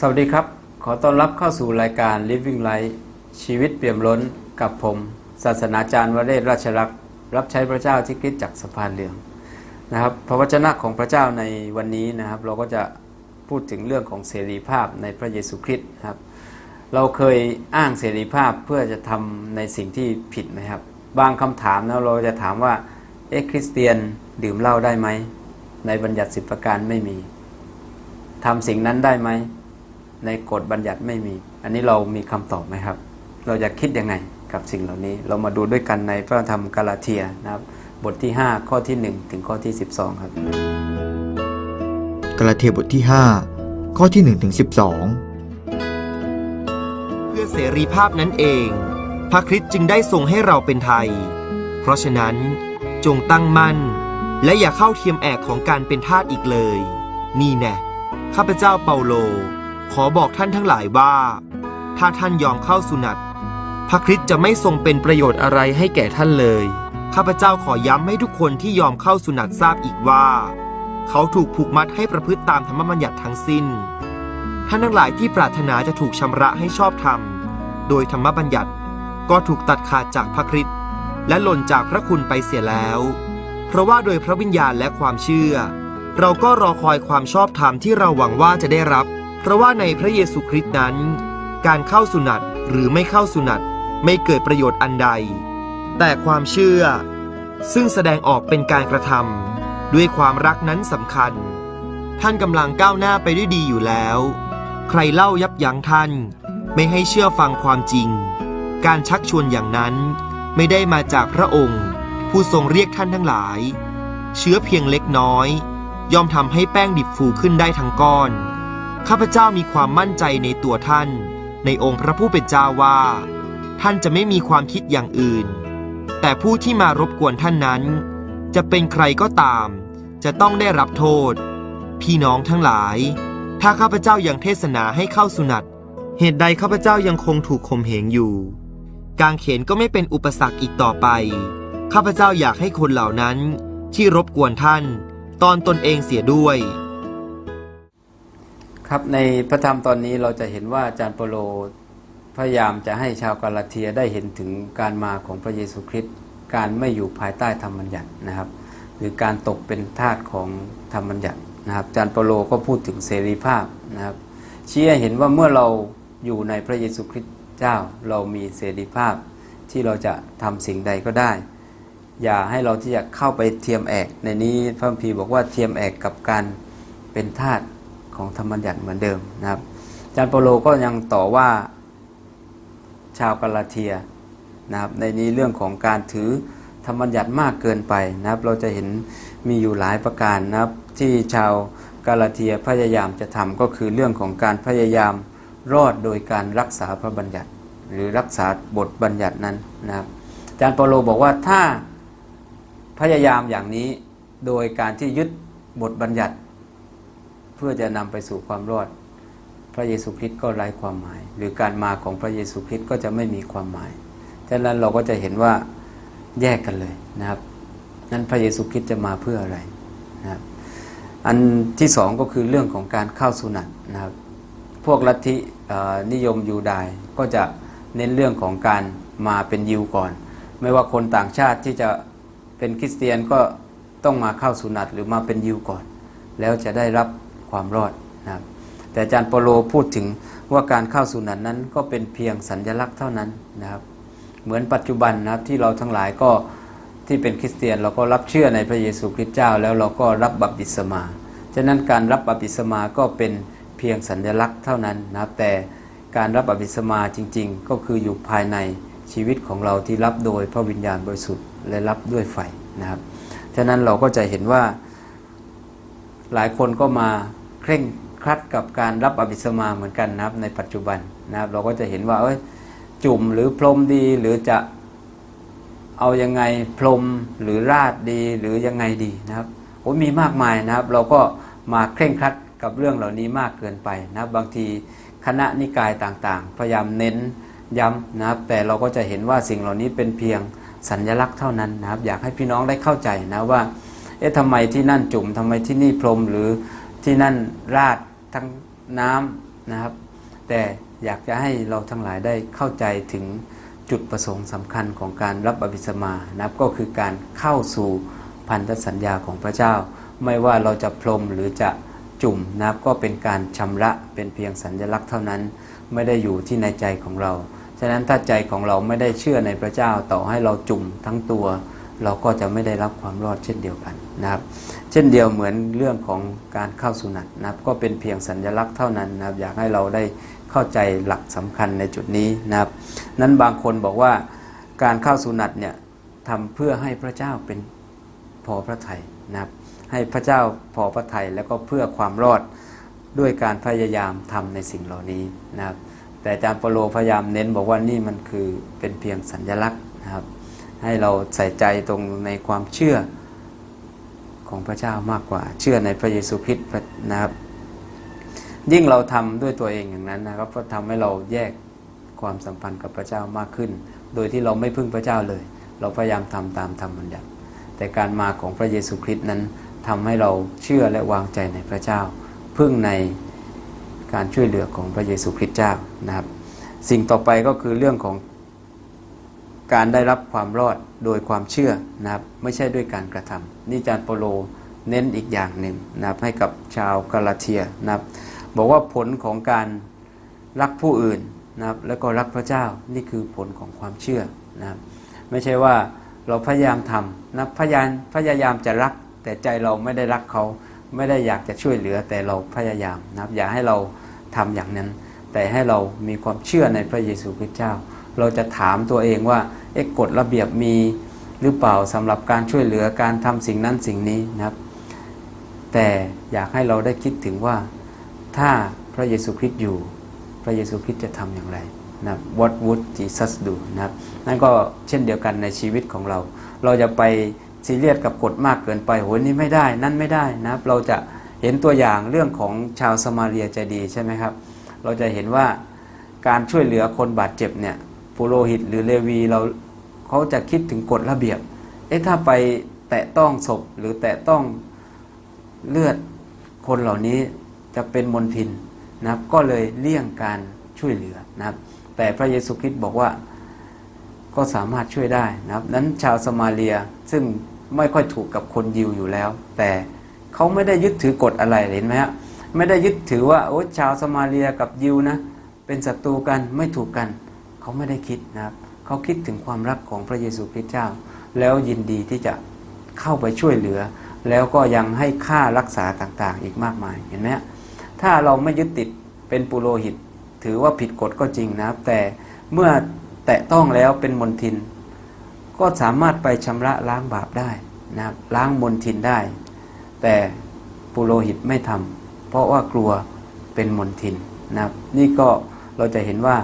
สวัสดีครับ ขอต้อนรับเข้าสู่รายการ Living Life ชีวิตเปี่ยมล้นกับผม ศาสนาจารย์วเรศราชรักษ์รับใช้พระเจ้าที่คริสตจักสะพานเหลืองนะครับพระวจนะของพระเจ้าในวันนี้นะครับ เราก็จะพูดถึงเรื่องของเสรีภาพในพระเยซูคริสต์ครับ เราเคยอ้างเสรีภาพเพื่อจะทำในสิ่งที่ผิดไหมครับ บางคำถามนะเราจะถามว่าเอ๊ะคริสเตียนดื่มเหล้าได้ไหมในบัญญัติสิบประการไม่มีทำสิ่งนั้นได้ไหม ในกฎบัญญัติไม่มี อันนี้เรามีคำตอบไหมครับ เราจะคิดยังไงกับสิ่งเหล่านี้ เรามาดูด้วยกันในพระธรรมกาลาเทียนะครับ บทที่ 5 ข้อที่ 1 ถึงข้อที่ 12 ครับกาลาเทียบทที่ 5 ข้อที่1ถึง12 เพื่อเสรีภาพนั้นเอง พระคริสต์จึงได้ทรงให้เราเป็นไทย เพราะฉะนั้นจงตั้งมั่น และอย่าเข้าเทียมแอกของการเป็นทาสอีกเลย นี่แน่ข้าพเจ้าเปาโล ขอบอกท่านทั้งหลายว่า ถ้าท่านยอมเข้าสุนัตพระคริสต์จะไม่ทรงเป็นประโยชน์อะไรให้แก่ท่านเลย ข้าพเจ้าขอย้ำให้ทุกคนที่ยอมเข้าสุนัตทราบอีกว่า เขาถูกผูกมัดให้ประพฤติตามธรรมบัญญัติทั้งสิ้น ท่านทั้งหลายที่ปรารถนาจะถูกชำระให้ชอบธรรม โดยธรรมบัญญัติก็ถูกตัดขาดจากพระคริสต์และหล่นจากพระคุณไปเสียแล้ว เพราะว่าโดยพระวิญญาณและความเชื่อ เราก็รอคอยความชอบธรรมที่เราหวังว่าจะได้รับ เพราะว่าในพระเยซูคริสต์นั้น การเข้าสุนัตหรือไม่เข้าสุนัตไม่เกิดประโยชน์อันใด แต่ความเชื่อ ซึ่งแสดงออกเป็นการกระทำด้วยความรักนั้นสำคัญ ท่านกำลังก้าวหน้าไปด้วยดีอยู่แล้ว ใครเล่ายับยั้งท่านไม่ให้เชื่อฟังความจริง การชักชวนอย่างนั้นไม่ได้มาจากพระองค์ ผู้ทรงเรียกท่านทั้งหลาย เชื้อเพียงเล็กน้อย ย่อมทำให้แป้งดิบฟูขึ้นได้ทั้งก้อน ข้าพเจ้ามีความมั่นใจในตัวท่าน ในองค์พระผู้เป็นเจ้าว่า ท่านจะไม่มีความคิดอย่างอื่น แต่ผู้ที่มารบกวนท่านนั้น จะเป็นใครก็ตาม จะต้องได้รับโทษ พี่น้องทั้งหลาย ถ้าข้าพเจ้ายังเทศนาให้เข้าสุนัตเหตุใดข้าพเจ้ายังคงถูกข่มเหงอยู่ การเขนก็ไม่เป็นอุปสรรคอีกต่อไป ข้าพเจ้าอยากให้คนเหล่านั้นที่รบกวนท่าน ตอนตนเองเสียด้วย ครับในพระธรรมตอนนี้เราจะเห็นว่าอาจารย์เปโลพยายามจะให้ชาวกาลาเทียได้เห็นถึงการมาของพระเยซูคริสต์การไม่อยู่ภายใต้ธรรมบัญญัตินะครับ หรือการตกเป็นทาสของธรรมบัญญัตินะครับอาจารย์เปโลก็พูดถึงเสรีภาพนะครับชี้ให้เห็นว่าเมื่อเราอยู่ในพระเยซูคริสต์เจ้าเรามีเสรีภาพที่เราจะทำสิ่งใดก็ได้ อย่าให้เราที่จะเข้าไปเทียมแอก ในนี้พระคัมภีบอกว่าเทียมแอกกับการเป็นทาส ของธรรมบัญญัติเหมือนเดิมนะครับจารย์เปโลก็ยังต่อว่าชาวกาลาเทียนะครับในนี้เรื่องของการถือธรรมบัญญัติมากเกินไปนะครับ เราจะเห็นมีอยู่หลายประการนะครับ ที่ชาวกาลาเทียพยายามจะทำก็คือเรื่องของการพยายามรอดโดยการรักษาพระบัญญัติ หรือรักษาบทบัญญัตินั้นนะครับอาจารย์เปโลบอกว่าถ้าพยายามอย่างนี้โดยการที่ยึดบทบัญญัติ พื่อจะนำไปสู่ความรอด พระเยซูคริสต์ก็ไร้ความหมาย หรือการมาของพระเยซูคริสต์ก็จะไม่มีความหมายฉะนั้นเราก็จะเห็นว่าแยกกันเลยนะครับนั้นพระเยซูคริสต์จะมาเพื่ออะไรนะครับอันที่สองก็คือเรื่องของการเข้าสุนัตนะครับ พวกลัทธินิยมยูดายก็จะเน้นเรื่องของการมาเป็นยิวก่อน ไม่ว่าคนต่างชาติที่จะเป็นคริสเตียนก็ต้องมาเข้าสุนัตหรือมาเป็นยิวก่อน แล้วจะได้รับ ความรอดนะครับแต่อาจารย์ปโลพูดถึงว่าการเข้าสุนัตนั้นก็เป็นเพียงสัญลักษณ์เท่านั้นนะครับ เหมือนปัจจุบันนะครับที่เราทั้งหลายก็ที่เป็นคริสเตียนเราก็รับเชื่อในพระเยซูคริสต์เจ้า แล้วเราก็รับบัพติศมา ฉะนั้นการรับบัพติศมาก็เป็นเพียงสัญลักษณ์เท่านั้นนะครับแต่การรับบัพติศมาจริง ๆ ก็คืออยู่ภายในชีวิตของเราที่รับโดยพระวิญญาณบริสุทธิ์และรับด้วยไฟนะครับ ฉะนั้นเราก็จะเห็นว่าหลายคนก็มา เคร่งครัดกับการรับอภิสมาเหมือนกันนะครับในปัจจุบันนะครับ เราก็จะเห็นว่าเอ้ยจุ่มหรือพรมดีหรือจะเอายังไงพรมหรือราดดีหรือยังไงดีนะครับโอ้มีมากมายนะครับ เราก็มาเคร่งครัดกับเรื่องเหล่านี้มากเกินไปนะครับ บางทีคณะนิกายต่างๆ พยายามเน้นย้ำนะครับ แต่เราก็จะเห็นว่าสิ่งเหล่านี้เป็นเพียงสัญลักษณ์เท่านั้นนะครับ อยากให้พี่น้องได้เข้าใจนะว่าเอ๊ะทำไมที่นั่นจุ่มทำไมที่นี่พรมหรือ ที่นั่นราดทั้งน้ำนะครับ แต่อยากจะให้เราทั้งหลายได้เข้าใจถึงจุดประสงค์สำคัญของการรับอภิสมานะครับก็คือการเข้าสู่พันธสัญญาของพระเจ้า ไม่ว่าเราจะพรมหรือจะจุ่มนะครับก็เป็นการชำระเป็นเพียงสัญลักษณ์เท่านั้น ไม่ได้อยู่ที่ในใจของเรา ฉะนั้นถ้าใจของเราไม่ได้เชื่อในพระเจ้าต่อให้เราจุ่มทั้งตัว เราก็จะไม่ได้รับความรอดเช่นเดียวกันนะครับ เช่นเดียวเหมือนเรื่องของการเข้าสุนัตนะครับ ก็เป็นเพียงสัญลักษณ์เท่านั้นนะครับ อยากให้เราได้เข้าใจหลักสำคัญในจุดนี้นะครับ นั้นบางคนบอกว่าการเข้าสุนัตเนี่ยทำเพื่อให้พระเจ้าเป็นพอพระทัยนะครับ ให้พระเจ้าพอพระทัยแล้วก็เพื่อความรอดด้วยการพยายามทำในสิ่งเหล่านี้นะครับ แต่อาจารย์ปโลพยายามเน้นบอกว่านี่มันคือเป็นเพียงสัญลักษณ์นะครับ ให้เราใส่ใจตรงในความเชื่อของพระเจ้ามากกว่า เชื่อในพระเยซูคริสต์นะครับ ยิ่งเราทำด้วยตัวเองอย่างนั้นนะครับ ก็ทำให้เราแยกความสัมพันธ์กับพระเจ้ามากขึ้น โดยที่เราไม่พึ่งพระเจ้าเลย เราพยายามทำตามธรรมบัญญัติแต่การมาของพระเยซูคริสต์นั้นทำให้เราเชื่อและวางใจในพระเจ้า พึ่งในการช่วยเหลือของพระเยซูคริสต์เจ้านะครับ สิ่งต่อไปก็คือเรื่องของ การได้รับความรอดโดยความเชื่อนะครับไม่ใช่ด้วยการกระทำนี่อาจารย์เปโลเน้นอีกอย่างหนึ่งนะครับให้กับชาวกาลาเทียนะครับบอกว่าผลของการรักผู้อื่นนะครับแล้วก็รักพระเจ้านี่คือผลของความเชื่อนะครับไม่ใช่ว่าเราพยายามทำนะพยายามพยายามจะรัก แต่ใจเราไม่ได้รักเขาไม่ได้อยากจะช่วยเหลือแต่เราพยายามนะครับอย่าให้เราทำอย่างนั้น แต่ให้เรามีความเชื่อในพระเยซูคริสต์เจ้า เราจะถามตัวเองว่าเอ๊ะกฎระเบียบมีหรือเปล่าสำหรับการช่วยเหลือการทำสิ่งนั้นสิ่งนี้นะครับ แต่อยากให้เราได้คิดถึงว่าถ้าพระเยซูคริสต์อยู่ พระเยซูคริสต์จะทำอย่างไรนะครับ What would Jesus do นะครับนั่นก็เช่นเดียวกันในชีวิตของเรา เราจะไปซีเรียสกับกฎมากเกินไปโหนี่ไม่ได้นั่นไม่ได้นะครับ เราจะเห็นตัวอย่างเรื่องของชาวสมาเรียใจดีใช่ไหมครับ เราจะเห็นว่าการช่วยเหลือคนบาดเจ็บเนี่ย ปุโรหิตหรือเลวีเราเขาจะคิดถึงกฎระเบียบ เอ๊ะถ้าไปแตะต้องศพหรือแตะต้องเลือดคนเหล่านี้จะเป็นมลทินนะครับ ก็เลยเลี่ยงการช่วยเหลือนะครับ แต่พระเยซูคริสต์บอกว่าก็สามารถช่วยได้นะครับนั้นชาวสมาเรียซึ่งไม่ค่อยถูกกับคนยิวอยู่แล้ว แต่เขาไม่ได้ยึดถือกฎอะไรเห็นไหมฮะไม่ได้ยึดถือว่าโอ้ชาวสมาเรียกับยิวนะเป็นศัตรูกันไม่ถูกกัน เขาไม่ได้คิดนะครับเขาคิดถึงความรักของพระเยซูคริสต์เจ้า แล้วยินดีที่จะเข้าไปช่วยเหลือ แล้วก็ยังให้ค่ารักษาต่างๆ อีกมากมายเห็นไหมถ้าเราไม่ยึดติดเป็นปุโรหิต ถือว่าผิดกฎก็จริงนะครับ แต่เมื่อแตะต้องแล้วเป็นมนทิน ก็สามารถไปชำระล้างบาปได้นะครับล้างมนทินได้ แต่ปุโรหิตไม่ทำเพราะว่ากลัวเป็นมนทินนะครับนี่ก็เราจะเห็นว่า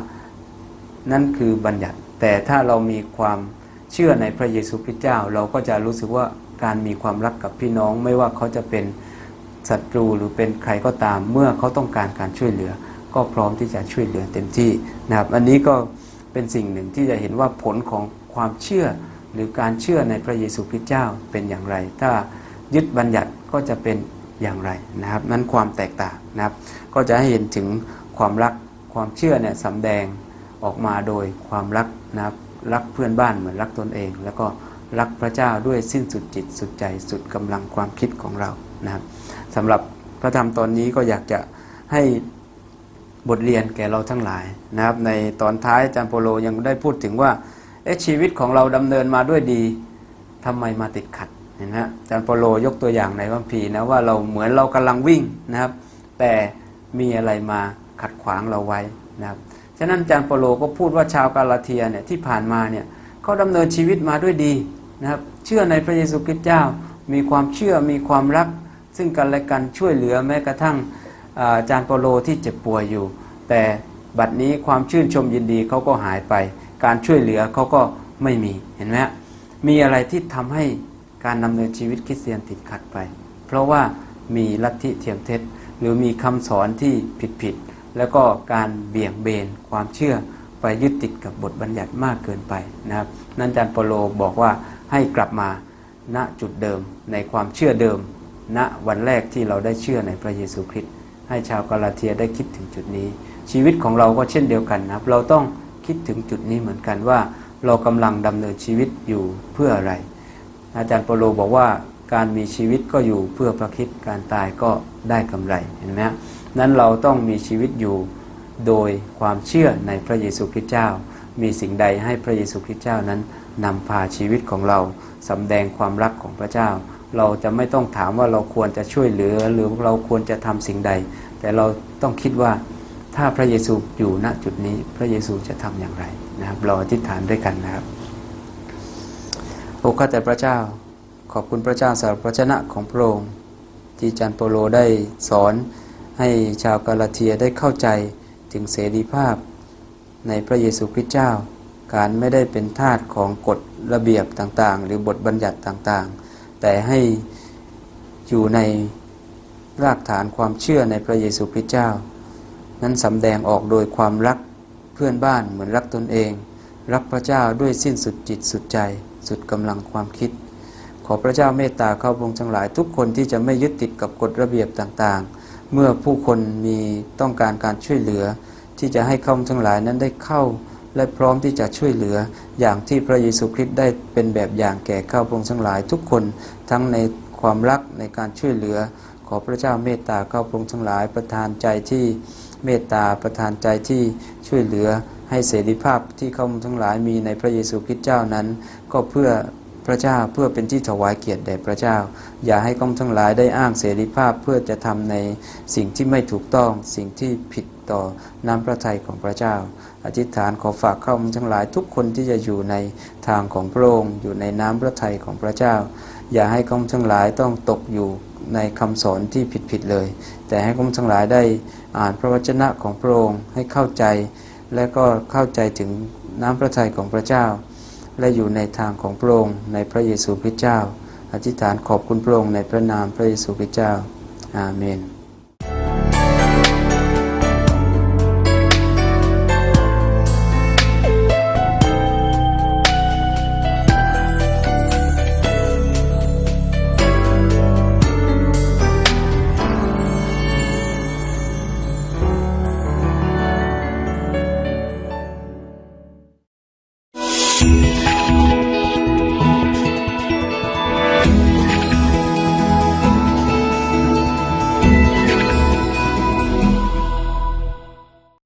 นั่นคือบัญญัติ แต่ถ้าเรามีความเชื่อในพระเยซูคริสต์เจ้า เราก็จะรู้สึกว่าการมีความรักกับพี่น้อง ไม่ว่าเขาจะเป็นศัตรูหรือเป็นใครก็ตาม เมื่อเขาต้องการการช่วยเหลือ ก็พร้อมที่จะช่วยเหลือเต็มที่นะครับ อันนี้ก็เป็นสิ่งหนึ่งที่จะเห็นว่าผลของความเชื่อหรือการเชื่อในพระเยซูคริสต์เจ้าเป็นอย่างไร ถ้ายึดบัญญัติก็จะเป็นอย่างไรนะครับ นั้นความแตกต่างนะครับ ก็จะให้เห็นถึงความรักความเชื่อเนี่ยสำแดง ออกมาโดยความรักนะครับรักเพื่อนบ้านเหมือนรักตนเอง แล้วก็รักพระเจ้าด้วยสิ้นสุดจิตสุดใจสุดกำลังความคิดของเรานะครับสำหรับพระธรรมตอนนี้ก็อยากจะให้บทเรียนแก่เราทั้งหลายนะครับ ในตอนท้ายอาจารย์โปโลยังได้พูดถึงว่าเอ๊ะชีวิตของเราดำเนินมาด้วยดีทำไมมาติดขัดเห็นไหมฮะอาจารย์โปโลยกตัวอย่างในวัมพีนะว่าเราเหมือนเรากำลังวิ่งนะครับ แต่มีอะไรมาขัดขวางเราไว้นะครับ ฉะนั้นอาจารย์เปโลก็พูดว่าชาวกาลาเทียเนี่ยที่ผ่านมาเนี่ยเขาดำเนินชีวิตมาด้วยดีนะครับเชื่อในพระเยซูคริสต์เจ้า มีความเชื่อมีความรัก ซึ่งกันและกันช่วยเหลือแม้กระทั่งอาจารย์เปโลที่เจ็บป่วยอยู่ แต่บัดนี้ความชื่นชมยินดีเขาก็หายไป การช่วยเหลือเขาก็ไม่มีเห็นไหมฮะมีอะไรที่ทำให้การดำเนินชีวิตคริสเตียนติดขัดไป เพราะว่ามีลัทธิเทียมเท็จหรือมีคำสอนที่ผิดๆ แล้วก็การเบี่ยงเบนความเชื่อไปยึดติดกับบทบัญญัติมากเกินไปนะครับ นั่นอาจารย์ปโลบอกว่าให้กลับมาณจุดเดิมในความเชื่อเดิม ณวันแรกที่เราได้เชื่อในพระเยซูคริสต์ให้ชาวกาลาเทียได้คิดถึงจุดนี้ ชีวิตของเราก็เช่นเดียวกันนะครับ เราต้องคิดถึงจุดนี้เหมือนกันว่า เรากำลังดำเนินชีวิตอยู่เพื่ออะไร อาจารย์เปโลบอกว่าการมีชีวิตก็อยู่เพื่อพระคิดการตายก็ได้กำไรเห็นไหมฮะ นั้นเราต้องมีชีวิตอยู่โดยความเชื่อในพระเยซูคริสต์เจ้า มีสิ่งใดให้พระเยซูคริสต์เจ้านั้นนำพาชีวิตของเราสำแดงความรักของพระเจ้า เราจะไม่ต้องถามว่าเราควรจะช่วยเหลือ หรือเราควรจะทำสิ่งใด แต่เราต้องคิดว่าถ้าพระเยซูอยู่ณจุดนี้พระเยซูจะทำอย่างไรนะครับ เราอธิษฐานด้วยกันนะครับโอ้ข้าแต่พระเจ้า ขอบคุณพระเจ้าสำหรับพระชนะของพระองค์ที่จารย์โปโลได้สอน ให้ชาวกาลาเทียได้เข้าใจถึงเสรีภาพ ในพระเยซูคริสต์เจ้า การไม่ได้เป็นทาสของกฎระเบียบต่างๆ หรือบทบัญญัติต่างๆ แต่ให้อยู่ในรากฐานความเชื่อในพระเยซูคริสต์เจ้า นั้นสำแดงออกโดยความรักเพื่อนบ้านเหมือนรักตนเอง รักพระเจ้าด้วยสิ้นสุดจิตสุดใจ สุดกำลังความคิด ขอพระเจ้าเมตตาเข้าพงทั้งหลายทุกคนที่จะไม่ยึดติดกับกฎระเบียบต่างๆ เมื่อผู้คนมีต้องการการช่วยเหลือ ที่จะให้เข้าทั้งหลายนั้นได้เข้า และพร้อมที่จะช่วยเหลือ อย่างที่พระเยซูคริสต์ได้เป็นแบบอย่างแก่ข้าพงทั้งหลายทุกคนทั้งในความรักในการช่วยเหลือ ขอพระเจ้าเมตตาเข้าพงทั้งหลายประทานใจที่เมตตาประทานใจที่ช่วยเหลือให้เสรีภาพที่เขาทั้งหลายมีในพระเยซูคริสต์เจ้านั้น ก็เพื่อ ระเจ้าเพื่อเป็นที่ถวายเกียรติแด่พระเจ้า อย่าให้ก้มทั้งหลายได้อ้างเสรีภาพเพื่อจะทำในสิ่งที่ไม่ถูกต้องสิ่งที่ผิดต่อน้ำพระทัยของพระเจ้า อธิษฐานขอฝากเข้าทั้งหลายทุกคนที่จะอยู่ในทางของพระองค์อยู่ในน้ำพระทัยของพระเจ้า อย่าให้ก้มทั้งหลายต้องตกอยู่ในคำสอนที่ผิดๆเลย แต่ให้ก้มทั้งหลายได้อ่านพระวจนะของพระองค์ให้เข้าใจ และก็เข้าใจถึงน้ำพระทัยของพระเจ้า และอยู่ในทางของพระองค์ในพระเยซูคริสต์เจ้า อธิษฐานขอบคุณพระองค์ในพระนามพระเยซูคริสต์เจ้า อาเมน